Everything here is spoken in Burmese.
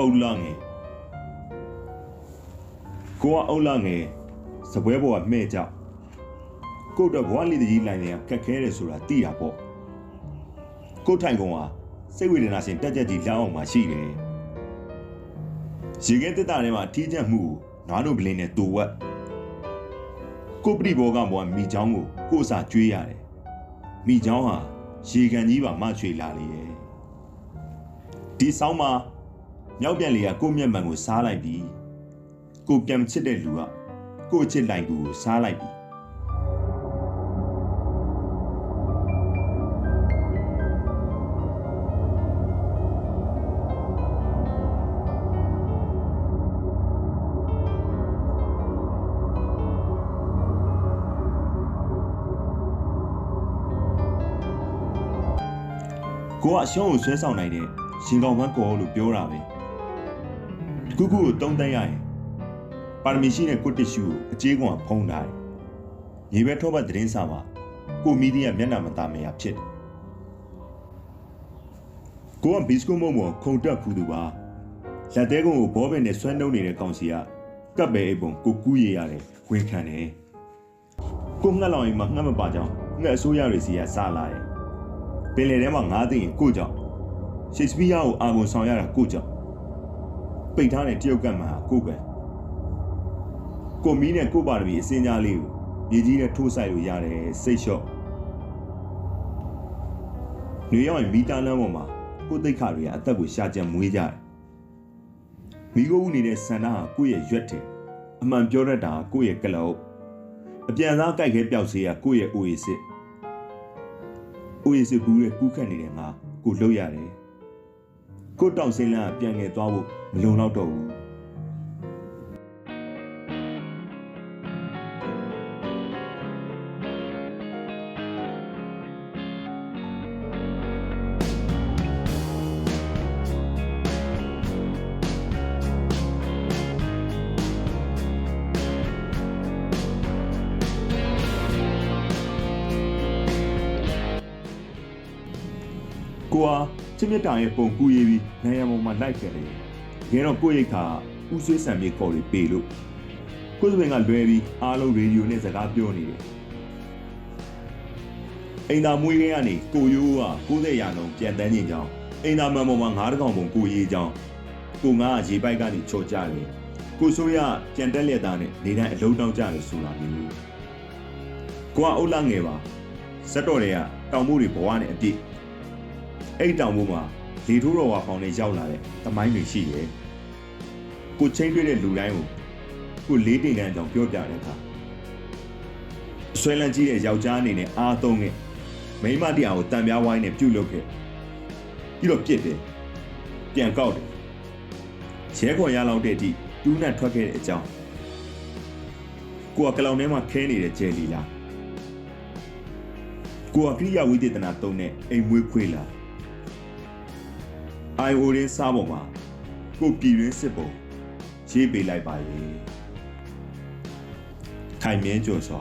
အုတ်လငယ်ကိုကအုတ်လငယ်စပွဲပေါ်ကမှဲ့ကြောက်ကိုတော့ဘဝလေးတကြီးလိုင်းနေကခက်ခဲတယ်ဆိုတာသိတာပေါ့ကိုထိုင်ကောင်ကစိတ်ဝေဒနာရှင်တက်ကြက်ကြီးလောင်းအောင်မှရှိတယ်ရေခဲတက်တာထဲမှာအထီးကျက်မှုကိုငါတို့ပလင်းနဲ့တူဝက်ကိုပရိဘောကဘောကမိချောင်းကိုကိုအစာကျွေးရတယ်မိချောင်းဟာရေကန်ကြီးပါမချွေလာလေရဲ့ဒီဆောင်းမှာ မြောက်ပြန်လေကကိုမျက်မှန်ကိုစားလိုက်ပြီးကိုပြန်မချစ်တဲ့လူကကိုချစ်လိုက်သူကိုစားလိုက်ပြီးကိုကအရှုံးကိုဆွဲဆောင်နိုင်တဲ့ရှင်ကောင်မန်းကောလို့ပြောတာပဲ တခုခုကိုတုံးတက်ရရင်ပါရမီရှိတဲ့ကိုတစ်ရှူကိုအကျေးကောင်ကဖုံးထားတယ်ရေဘဲထောပတ်သတင်းစာမှာကိုမီဒီယာမျက်နှာမသားမရဖြစ်တယ်ကိုကဘီစကိုမုံမောခုံတက်ဖူးသူပါလက်သေးကောင်ကိုဘောပင်နဲ့ဆွဲနှုံနေတဲ့ကောင်စီကကပ်ပဲအိပ်ပုံကိုကူးရရတယ်ဝင်ခံတယ်ကိုငှက်လောင်ရင်မှငှက်မပါကြောင်းငှက်အစိုးရတွေစီကစားလာတယ်ပင်လယ်ထဲမှာငါးသိရင်ကိုကြောင့်ရှေ့စပီးယားကိုအာဂုံဆောင်ရတာကိုကြောင့် ပိတ်ထားတဲ့တရုတ်ကတ်မှာကိုပဲကိုမီးနဲ့ကိုပါရမီအစင်းကြားလေးကိုမြေကြီးနဲ့ထိုးဆိုင်လို့ရတယ်စိတ်လျှော့နေရောက်ရင်မီတာလမ်းပေါ်မှာကိုသိက္ခာတွေကအသက်ကိုရှာကြံမွေးကြတယ်မိကိုဦးနေတဲ့ဆန္ဒဟာကိုယ့်ရဲ့ရွက်တယ်အမှန်ပြောတတ်တာကကိုယ့်ရဲ့ကလောက်အပြန်စားကြိုက်ခဲပျောက်စေးကကိုယ့်ရဲ့အိုအေစစ်အိုရီစစ်ဘူးရဲ့ကူးခတ်နေတဲ့ငါကိုလှုပ်ရတယ် ကိုတောင်စင်းလန်းကပြန်ငယ်သွားဖို့မလုံတော့တော့ဘူး ကိုဟာချစ်မြတ်တာရဲ့ပုံကူးရေးပြီးနိုင်ရန်ပေါ်မှာလိုက်ခဲ့တယ်ငယ်တော့ကိုရိတ်ခါဥဆွေးဆံပြေခေါ်ပြီးပေလို့ကိုစပင်ကလွဲပြီးအားလုံးရေဒီယိုနဲ့စကားပြောနေတယ်အိမ်သာမွေးခဲကနေကိုရိုးက90ရာနှုန်းပြန်တန်းခြင်းကြောင်းအိမ်သာမန်ပေါ်မှာ9တကောင်ပုံကိုရေးကြောင်းကိုငါကရေပိုက်ကနေချော်ကြတယ်ကိုဆိုးရပြန်တက်လက်သားနဲ့နေတိုင်းအလုံးတောင်းကြတယ်ဆိုတာမျိုးကိုကအုတ်လငယ်ပါစက်တော်တွေကတောင်မို့တွေဘဝနဲ့အပြည့် အဲ့တောင်ပေါ်မှာလေထိုးတော်ဝါဖောင်နဲ့ရောက်လာတဲ့တမိုင်းတွေရှိတယ်။ကိုချင်းတွေ့တဲ့လူတိုင်းကိုကိုလေးတင်တဲ့အကြောင်းပြောပြတဲ့အခါအဆွဲလန်းကြီးတဲ့ယောက်ျားအနေနဲ့အားသုံးခဲ့မိန်းမတရားကိုတံပြားဝိုင်းနဲ့ပြုတ်လုပ်ခဲ့ပြီးတော့ပြစ်တယ်ပြန်ကောက်တယ်ရဲခေါ်ရလောက်တဲ့အထိတူးနဲ့ထွက်ခဲ့တဲ့အကြောင်းကိုကကလောင်ထဲမှာခဲနေတဲ့ဂျယ်လီလားကိုကကိရိယာဝိသေသနာသုံးတဲ့အိမ်မွေးခွေးလား IO ရင်းစားပေါ်မှာကိုပြည်ရင်းစစ်ပုံရေးပေးလိုက်ပါရဲ့ခိုင်မြဲကြော်စွာ